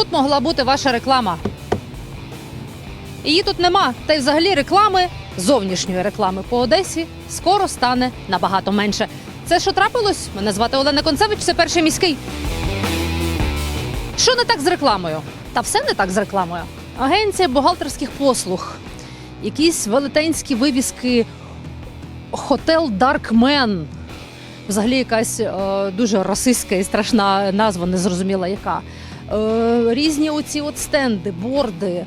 тут могла бути ваша реклама. Її тут нема. Та й взагалі реклами, зовнішньої реклами по Одесі скоро стане набагато менше. Це що трапилось? Мене звати Олена Концевич, це перший міський. Що не так з рекламою? Та все не так з рекламою. Агенція бухгалтерських послуг, якісь велетенські вивіски Хотел Даркмен. Взагалі якась е, дуже расистська і страшна назва, незрозуміла яка. Е, різні оці от стенди, борди,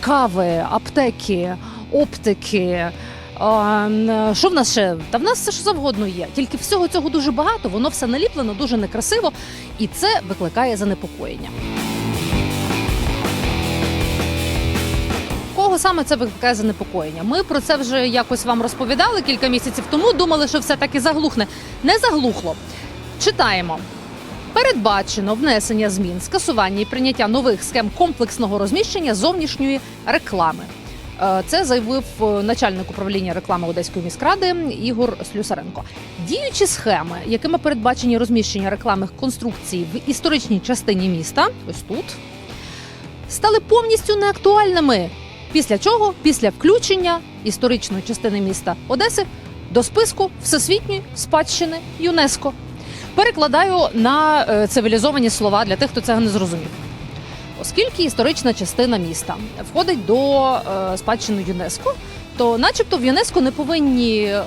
кави, аптеки, оптики. М, що в нас ще? Та в нас все що завгодно є. Тільки всього цього дуже багато, воно все наліплено, дуже некрасиво, і це викликає занепокоєння. Кого саме це викликає занепокоєння? Ми про це вже якось вам розповідали кілька місяців тому. Думали, що все таки заглухне. Не заглухло. Читаємо. Передбачено внесення змін, скасування і прийняття нових схем комплексного розміщення зовнішньої реклами. Е, Це заявив е, начальник управління реклами Одеської міськради Ігор Слюсаренко. Діючі схеми, якими передбачені розміщення рекламних конструкцій в історичній частині міста, ось тут, стали повністю неактуальними. Після чого? Після включення історичної частини міста Одеси до списку всесвітньої спадщини ЮНЕСКО. Перекладаю на е, цивілізовані слова для тих, хто цього не зрозумів. Оскільки історична частина міста входить до е, спадщини ЮНЕСКО, то, начебто, в ЮНЕСКО не повинні е,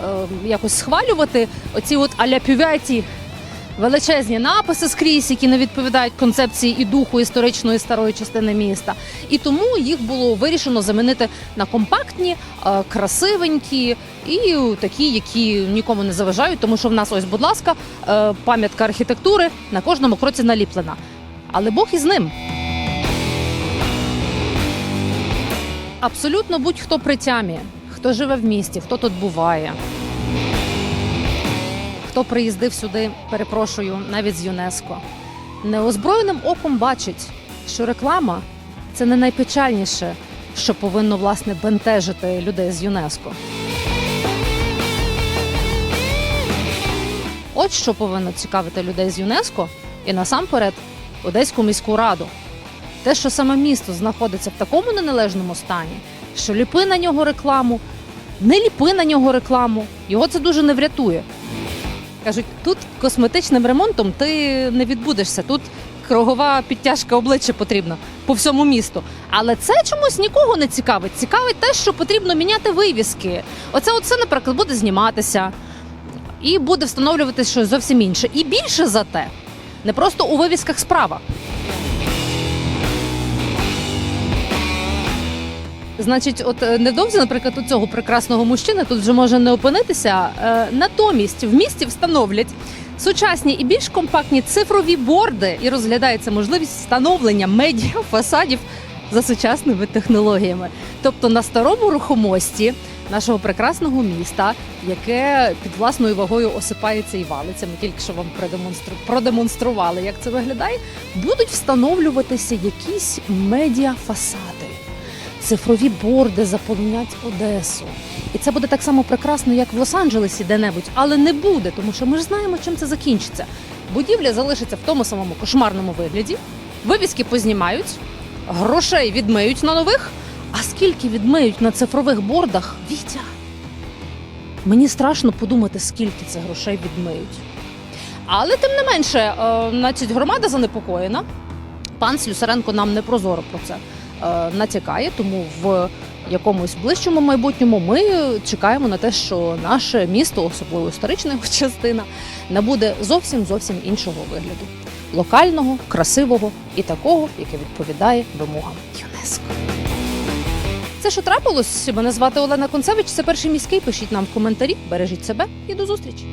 якось схвалювати оці от аляпювяті величезні написи скрізь, які не відповідають концепції і духу історичної старої частини міста. І тому їх було вирішено замінити на компактні, е, красивенькі і такі, які нікому не заважають, тому що в нас ось, будь ласка, е, пам'ятка архітектури на кожному кроці наліплена. Але Бог із ним. Абсолютно будь-хто при тямі, хто живе в місті, хто тут буває, хто приїздив сюди, перепрошую, навіть з ЮНЕСКО, неозброєним оком бачить, що реклама це не найпечальніше, що повинно власне бентежити людей з ЮНЕСКО. От що повинно цікавити людей з ЮНЕСКО і насамперед Одеську міську раду. Те, що саме місто знаходиться в такому неналежному стані, що ліпи на нього рекламу, не ліпи на нього рекламу, його це дуже не врятує. Кажуть, тут косметичним ремонтом ти не відбудешся. Тут кругова підтяжка обличчя потрібна по всьому місту. Але це чомусь нікого не цікавить. Цікавить те, що потрібно міняти вивіски. Оце оце, наприклад, буде зніматися і буде встановлювати щось зовсім інше. І більше за те, не просто у вивісках справа. Значить, от е, невдовзі, наприклад, у цього прекрасного мужчини тут вже може не опинитися. Е, Натомість в місті встановлять сучасні і більш компактні цифрові борди і розглядається можливість встановлення медіа фасадів за сучасними технологіями. Тобто на старому рухомості нашого прекрасного міста, яке під власною вагою осипається і валиться. Ми тільки що вам продемонстру- продемонстрували, як це виглядає. Будуть встановлюватися якісь медіа фасади цифрові борди заполонять Одесу. І це буде так само прекрасно, як в Лос-Анджелесі де-небудь, але не буде, тому що ми ж знаємо, чим це закінчиться. Будівля залишиться в тому самому кошмарному вигляді, вивіски познімають, грошей відмиють на нових. А скільки відмиють на цифрових бордах, Вітя? Мені страшно подумати, скільки це грошей відмиють. Але тим не менше, е, значить, громада занепокоєна. Пан Слюсаренко нам не прозоро про це натякає, тому в якомусь ближчому майбутньому ми чекаємо на те, що наше місто, особливо історична його частина, набуде зовсім зовсім іншого вигляду локального, красивого і такого, яке відповідає вимогам ЮНЕСКО. Це що трапилось? Мене звати Олена Концевич. Це перший міський. Пишіть нам в коментарі. Бережіть себе і до зустрічі.